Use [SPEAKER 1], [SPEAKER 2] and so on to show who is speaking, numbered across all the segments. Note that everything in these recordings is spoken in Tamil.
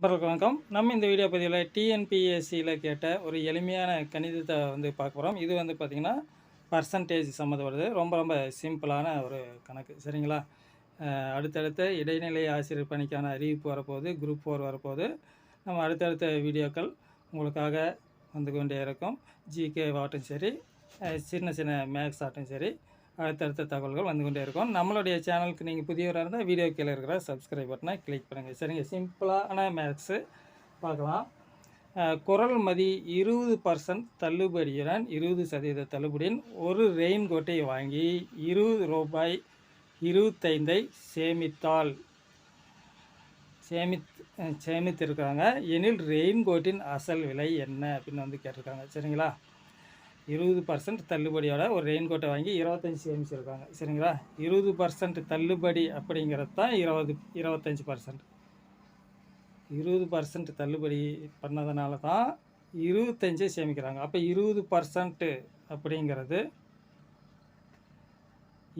[SPEAKER 1] நண்பர்களுக்கு வணக்கம். நம்ம இந்த வீடியோ பதிவில் டிஎன்பிஎஸ்சியில் கேட்ட ஒரு எளிமையான கணிதத்தை வந்து பார்க்க போகிறோம் இது வந்து பார்த்திங்கன்னா பர்சன்டேஜ் சம்மந்தப்படுது ரொம்ப ரொம்ப சிம்பிளான ஒரு கணக்கு. சரிங்களா? அடுத்தடுத்த இடைநிலை ஆசிரியர் பணிக்கான அறிவிப்பு வரப்போகுது குரூப் ஃபோர் வரப்போகுது. நம்ம அடுத்தடுத்த வீடியோக்கள் உங்களுக்காக வந்து கொண்டே இருக்கும். ஜிகே ஆட்டும் சரி சின்ன சின்ன மேக்ஸ் ஆட்டும் சரி. அடுத்தடுத்த தகவல்கள் வந்து கொண்டே இருக்கும். நம்மளுடைய சேனலுக்கு நீங்கள் புதியவராக இருந்தால் வீடியோ கீழே இருக்கிற சப்ஸ்கிரைப் பட்டனை கிளிக் பண்ணுங்கள் சரிங்க சிம்பிளான மேக்ஸு பார்க்கலாம். குரல் மதி இருபது பர்சன்ட் தள்ளுபடியுடன் இருபது சதவீத தள்ளுபடியின் ஒரு ரெயின் கோட்டை வாங்கி இருபது ரூபாய் இருபத்தைந்தை சேமித்தால் சேமித் சேமித்திருக்கிறாங்க. எனில் ரெயின் கோட்டின் அசல் விலை என்ன? அப்படின்னு வந்து கேட்டிருக்காங்க. சரிங்களா? இருபது பர்சன்ட் தள்ளுபடியோட ஒரு ரெயின் கோட்டை வாங்கி இருபத்தஞ்சி சேமிச்சிருக்காங்க சரிங்களா? இருபது பர்சன்ட் தள்ளுபடி அப்படிங்கிறது தான் இருபது இருபத்தஞ்சி பர்சன்ட் இருபது பர்சன்ட் தள்ளுபடி பண்ணதுனால தான் இருபத்தஞ்சே சேமிக்கிறாங்க. அப்போ இருபது பர்சன்ட்டு அப்படிங்கிறது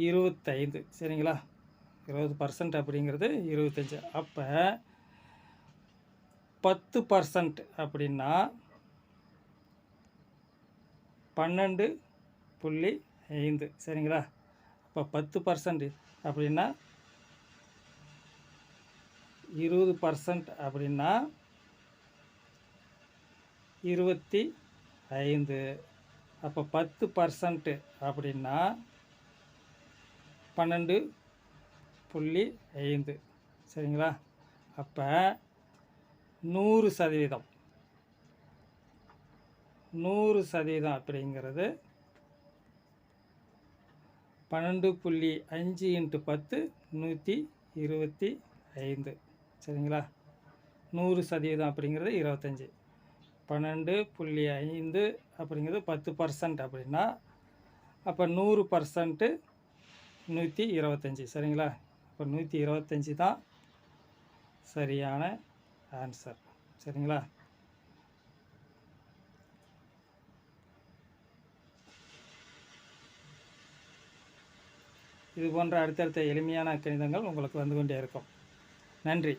[SPEAKER 1] இருபத்தைந்து. சரிங்களா? இருபது பர்சன்ட் அப்படிங்கிறது இருபத்தஞ்சு அப்போ பத்து பர்சன்ட் அப்படின்னா பன்னெண்டு புள்ளி ஐந்து. சரிங்களா? அப்போ பத்து பர்சன்ட் அப்படின்னா இருபது பர்சன்ட் அப்படின்னா இருபத்தி ஐந்து. அப்போ பத்து பர்சன்ட்டு அப்படின்னா பன்னெண்டு புள்ளி ஐந்து. சரிங்களா? அப்போ நூறு சதவீதம். நூறு சதவீதம் அப்படிங்கிறது பன்னெண்டு புள்ளி அஞ்சு இன்ட்டு பத்து நூற்றி இருபத்தி ஐந்து. சரிங்களா? நூறு சதவீதம் அப்படிங்கிறது இருபத்தஞ்சி. பன்னெண்டு புள்ளி ஐந்து அப்படிங்கிறது பத்து பர்சன்ட் அப்படின்னா அப்போ நூறு பர்சன்ட்டு நூற்றி இருபத்தஞ்சி. சரிங்களா? அப்போ நூற்றி இருபத்தஞ்சி தான் சரியான ஆன்சர். சரிங்களா? இது போன்ற அடுத்தடுத்த எளிமையான கணிதங்கள் உங்களுக்கு வந்து கொண்டே இருக்கும். நன்றி.